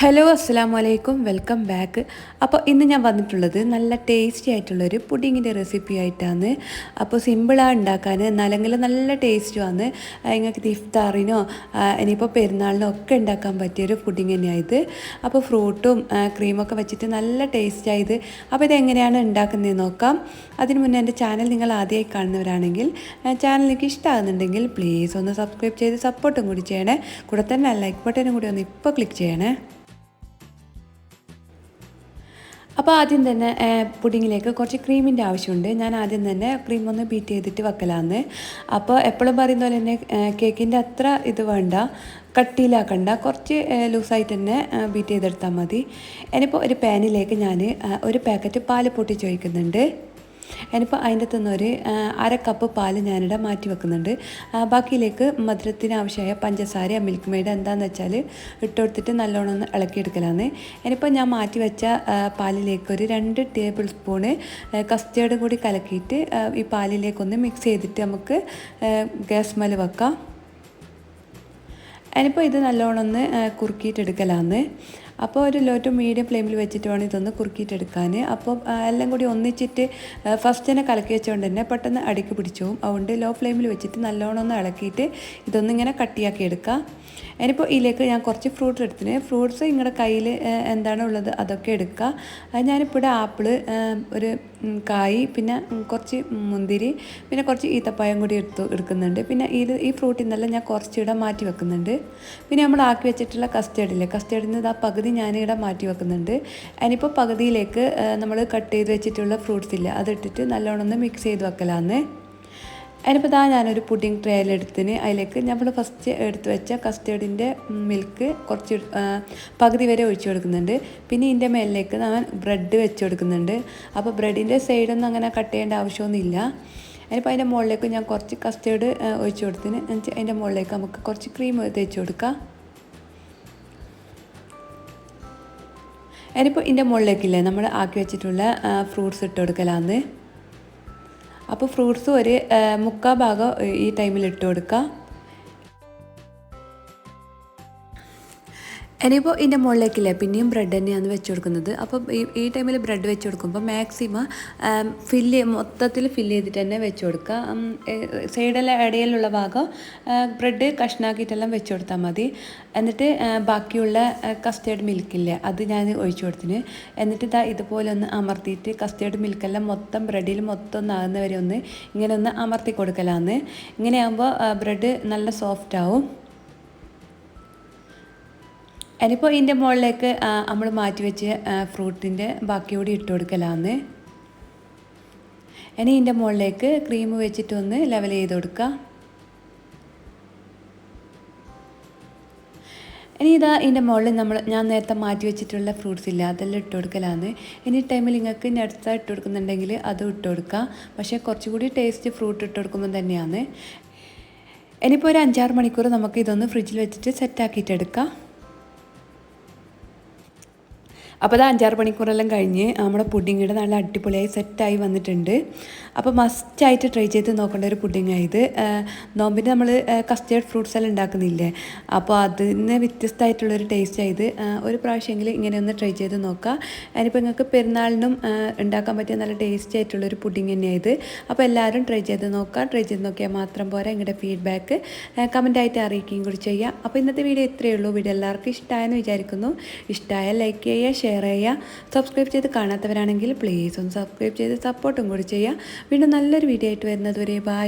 Hello അസ്സാം വലൈക്കും welcome back അപ്പോൾ ഇന്ന് ഞാൻ വന്നിട്ടുള്ളത് നല്ല ടേസ്റ്റി ആയിട്ടുള്ളൊരു പുഡിങ്ങിന്റെ റെസിപ്പി ആയിട്ടാണ്. അപ്പോൾ സിമ്പിളാണ് ഉണ്ടാക്കാൻ നല്ലെങ്കിൽ നല്ല ടേസ്റ്റുമാണ് നിങ്ങൾക്ക് ഇഫ്താറിനോ ഇനിയിപ്പോൾ പെരുന്നാളിനോ ഒക്കെ ഉണ്ടാക്കാൻ പറ്റിയൊരു പുഡിങ് തന്നെയാണ് ഇത്. അപ്പോൾ ഫ്രൂട്ടും ക്രീമൊക്കെ വെച്ചിട്ട് നല്ല ടേസ്റ്റ് ആയത് അപ്പോൾ ഇതെങ്ങനെയാണ് ഉണ്ടാക്കുന്നത് നോക്കാം. അതിന് മുന്നേ എന്റെ ചാനൽ നിങ്ങൾ ആദ്യമായി കാണുന്നവരാണെങ്കിൽ ചാനൽ നിങ്ങൾക്ക് ഇഷ്ടമാകുന്നുണ്ടെങ്കിൽ പ്ലീസ് ഒന്ന് സബ്സ്ക്രൈബ് ചെയ്ത് സപ്പോർട്ടും കൂടി ചെയ്യണേ. കൂടെ തന്നെ ലൈക്ക് ബട്ടനും കൂടി ഒന്ന് ഇപ്പോൾ ക്ലിക്ക് ചെയ്യണേ. അപ്പോൾ ആദ്യം തന്നെ പുഡിങ്ങിലേക്ക് കുറച്ച് ക്രീമിന്റെ ആവശ്യമുണ്ട്. ഞാൻ ആദ്യം തന്നെ ക്രീം ഒന്ന് ബീറ്റ് ചെയ്തിട്ട് വെക്കലാന്ന്. അപ്പോൾ എപ്പോഴും പറയുന്ന പോലെ തന്നെ കേക്കിന്റെ അത്ര ഇത് വേണ്ട കട്ടിയിലാക്കണ്ട കുറച്ച് ലൂസായിട്ട് തന്നെ ബീറ്റ് ചെയ്തെടുത്താൽ മതി. ഇനിയിപ്പോൾ ഒരു പാനിലേക്ക് ഞാൻ ഒരു പാക്കറ്റ് പാൽ പൊട്ടിച്ച് വയ്ക്കുന്നുണ്ട് ഇനിയിപ്പോൾ അതിന്റെ തന്നെ ഒരു അര കപ്പ് പാൽ ഞാനിവിടെ മാറ്റി വെക്കുന്നുണ്ട്. ബാക്കിയിലേക്ക് മധുരത്തിനാവശ്യമായ പഞ്ചസാര മിൽക്ക് മെയ്ഡ് എന്താണെന്ന് വെച്ചാൽ ഇട്ട് കൊടുത്തിട്ട് നല്ലോണം ഒന്ന് ഇളക്കിയെടുക്കലാണ് ഇനിയിപ്പോൾ ഞാൻ മാറ്റി വെച്ച പാലിലേക്ക് ഒരു രണ്ട് ടേബിൾ സ്പൂണ് കസ്റ്റേർഡ് കൂടി കലക്കിയിട്ട് ഈ പാലിലേക്കൊന്ന് മിക്സ് ചെയ്തിട്ട് നമുക്ക് ഗ്യാസ് മല വെക്കാം. അതിനിപ്പോൾ ഇത് നല്ലോണം ഒന്ന് കുറുക്കിയിട്ടെടുക്കലാന്ന് അപ്പോൾ ഒരു ലോ ടു മീഡിയം ഫ്ലെയിമിൽ വെച്ചിട്ട് വേണം ഇതൊന്ന് കുറുക്കിയിട്ടെടുക്കാൻ അപ്പോൾ എല്ലാം കൂടി ഒന്നിച്ചിട്ട് ഫസ്റ്റ് തന്നെ കലക്കി വെച്ചുകൊണ്ട് തന്നെ പെട്ടെന്ന് അടിക്ക് പിടിച്ചു പോകും അതുകൊണ്ട് ലോ ഫ്ലെയിമിൽ വെച്ചിട്ട് നല്ലോണം ഒന്ന് ഇളക്കിയിട്ട് ഇതൊന്ന് ഇങ്ങനെ കട്ടിയാക്കി എടുക്കുക ഇനിയിപ്പോൾ ഇതിലേക്ക് ഞാൻ കുറച്ച് ഫ്രൂട്ട്സ് എടുത്തിന്. ഫ്രൂട്ട്സ് നിങ്ങളുടെ കയ്യിൽ എന്താണ് ഉള്ളത് അതൊക്കെ എടുക്കുക ഞാനിപ്പോൾ ഇവിടെ ആപ്പിൾ ഒരു കായി പിന്നെ കുറച്ച് മുന്തിരി പിന്നെ കുറച്ച് ഈത്തപ്പായം കൂടി എടുത്തു എടുക്കുന്നുണ്ട്. പിന്നെ ഇത് ഈ ഫ്രൂട്ടിൽ നിന്നെല്ലാം ഞാൻ കുറച്ചിവിടെ മാറ്റി വെക്കുന്നുണ്ട്. പിന്നെ നമ്മൾ ആക്കി വെച്ചിട്ടുള്ള കസ്റ്റേർഡില്ലേ കസ്റ്റേർഡിൽ നിന്ന് ആ പകുതി ഞാനിവിടെ മാറ്റി വെക്കുന്നുണ്ട്. അതിനിപ്പോൾ പകുതിയിലേക്ക് നമ്മൾ കട്ട് ചെയ്ത് വെച്ചിട്ടുള്ള ഫ്രൂട്ട്സ് ഇല്ല. അതിട്ടിട്ട് നല്ലോണം ഒന്ന് മിക്സ് ചെയ്ത് വെക്കലാന്ന്. അതിനിപ്പോൾ ഇതാ ഞാനൊരു പുഡിംഗ് ട്രേയിലെടുത്തിന് അതിലേക്ക് നമ്മൾ ഫസ്റ്റ് എടുത്ത് വെച്ച കസ്റ്റേർഡിന്റെ മിൽക്ക് കുറച്ച് പകുതി വരെ ഒഴിച്ചു കൊടുക്കുന്നുണ്ട്. പിന്നെ ഇതിന്റെ മേലിലേക്ക് ഞാൻ ബ്രെഡ് വെച്ച് കൊടുക്കുന്നുണ്ട്. അപ്പോൾ ബ്രെഡിന്റെ സൈഡൊന്നും അങ്ങനെ കട്ട് ചെയ്യേണ്ട ആവശ്യമൊന്നുമില്ല. അതിനിപ്പോൾ അതിന്റെ മുകളിലേക്ക് ഞാൻ കുറച്ച് കസ്റ്റേർഡ് ഒഴിച്ചു കൊടുത്തിന്. അതിന്റെ മുകളിലേക്ക് നമുക്ക് കുറച്ച് ക്രീം തേച്ച് കൊടുക്കാം. അതിനിപ്പോൾ ഇതിന്റെ മുകളിലേക്കില്ലേ? നമ്മൾ ആക്കി വെച്ചിട്ടുള്ള ഫ്രൂട്ട്സ് ഇട്ട് കൊടുക്കലാന്ന് അപ്പോൾ ഫ്രൂട്ട്സ് ഒരു മുക്കാൽ മുക്കാ ഭാഗം ഈ ടൈമിൽ ഇട്ട് കൊടുക്കുക ഇനിയിപ്പോൾ ഇതിന്റെ മുകളിലേക്കില്ലേ? പിന്നെയും ബ്രെഡ് തന്നെയാണ് വെച്ച് കൊടുക്കുന്നത് അപ്പോൾ ഈ ഈ ടൈമിൽ ബ്രെഡ് വെച്ച് കൊടുക്കുമ്പോൾ മാക്സിമം ഫില്ല് മൊത്തത്തിൽ ഫില്ല് ചെയ്തിട്ട് തന്നെ വെച്ച് കൊടുക്കുക സൈഡിലെ ഇടയിലുള്ള ഭാഗം ബ്രെഡ് കഷ്ണാക്കിയിട്ടെല്ലാം വെച്ച് കൊടുത്താൽ മതി. എന്നിട്ട് ബാക്കിയുള്ള കസ്റ്റേർഡ് മിൽക്കില്ലേ അത് ഞാൻ ഒഴിച്ചു കൊടുത്തിന്. എന്നിട്ട് ഇതാ ഇതുപോലെ ഒന്ന് അമർത്തിയിട്ട് കസ്റ്റേർഡ് മിൽക്കെല്ലാം മൊത്തം ബ്രെഡിൽ മൊത്തം ഒന്ന് ആകുന്നവരെ ഒന്ന് ഇങ്ങനെ ഒന്ന് അമർത്തി കൊടുക്കലാന്ന്. ഇങ്ങനെയാകുമ്പോൾ ബ്രെഡ് നല്ല സോഫ്റ്റ് ആവും. ഇനിയിപ്പോൾ ഇതിന്റെ മുകളിലേക്ക് നമ്മൾ മാറ്റി വെച്ച് ഫ്രൂട്ടിന്റെ ബാക്കി കൂടി ഇട്ട് കൊടുക്കലാന്ന്. ഇനി ഇതിന്റെ മുകളിലേക്ക് ക്രീം വെച്ചിട്ടൊന്ന് ലെവൽ ചെയ്ത് കൊടുക്കുക ഇനി ഇതാ ഇതിന്റെ മുകളിൽ നമ്മൾ ഞാൻ നേരത്തെ മാറ്റി വെച്ചിട്ടുള്ള ഫ്രൂട്ട്സ് ഇല്ല അതെല്ലാം ഇട്ട് കൊടുക്കലാന്ന്. ഇനി ടൈമിൽ നിങ്ങൾക്ക് നട്ട്സ് ഇട്ട് കൊടുക്കുന്നുണ്ടെങ്കിൽ അതും ഇട്ട് കൊടുക്കുക പക്ഷേ കുറച്ചുകൂടി ടേസ്റ്റ് ഫ്രൂട്ട് ഇട്ട് കൊടുക്കുമ്പോൾ തന്നെയാണ്. ഇനിയിപ്പോൾ ഒരു അഞ്ചാറ് മണിക്കൂർ നമുക്ക് ഇതൊന്ന് ഫ്രിഡ്ജിൽ വെച്ചിട്ട് സെറ്റാക്കിയിട്ട് എടുക്കാം. അപ്പോൾ അത് അഞ്ചാറ് മണിക്കൂറെല്ലാം കഴിഞ്ഞ് നമ്മുടെ പുഡിങ്ങിടെ നല്ല അടിപൊളിയായി സെറ്റായി വന്നിട്ടുണ്ട്. അപ്പോൾ മസ്റ്റായിട്ട് ട്രൈ ചെയ്ത് നോക്കേണ്ട ഒരു പുഡിങ്ങായത് നോമ്പിന്റെ നമ്മൾ കസ്റ്റേർഡ് ഫ്രൂട്ട്സ് എല്ലാം ഉണ്ടാക്കുന്നില്ലേ? അപ്പോൾ അതിന് വ്യത്യസ്തമായിട്ടുള്ളൊരു ടേസ്റ്റ് ആയത്. ഒരു പ്രാവശ്യമെങ്കിലും ഇങ്ങനെ ഒന്ന് ട്രൈ ചെയ്ത് നോക്കുക അതിനിപ്പോൾ നിങ്ങൾക്ക് പെരുന്നാളിനും ഉണ്ടാക്കാൻ പറ്റിയ നല്ല ടേസ്റ്റ് ആയിട്ടുള്ളൊരു പുഡിങ് തന്നെയായത്. അപ്പോൾ എല്ലാവരും ട്രൈ ചെയ്ത് നോക്കുക ട്രൈ ചെയ്ത് നോക്കിയാൽ മാത്രം പോരാ നിങ്ങളുടെ ഫീഡ്ബാക്ക് കമന്റായിട്ട് അറിയിക്കുകയും കൂടി ചെയ്യുക അപ്പോൾ ഇന്നത്തെ വീഡിയോ ഇത്രയേ ഉള്ളൂ. വീഡിയോ എല്ലാവർക്കും ഇഷ്ടമായെന്ന് വിചാരിക്കുന്നു. ഇഷ്ടമായ ലൈക്ക് ചെയ്യുക ഷെയർ ചെയ്യുക. സബ്സ്ക്രൈബ് ചെയ്ത് കാണാത്തവരാണെങ്കിൽ പ്ലീസ് ഒന്ന് സബ്സ്ക്രൈബ് ചെയ്ത് സപ്പോർട്ടും കൂടി ചെയ്യുക. വീണ്ടും നല്ലൊരു വീഡിയോ ആയിട്ട് വരുന്നത് വരെ ബൈ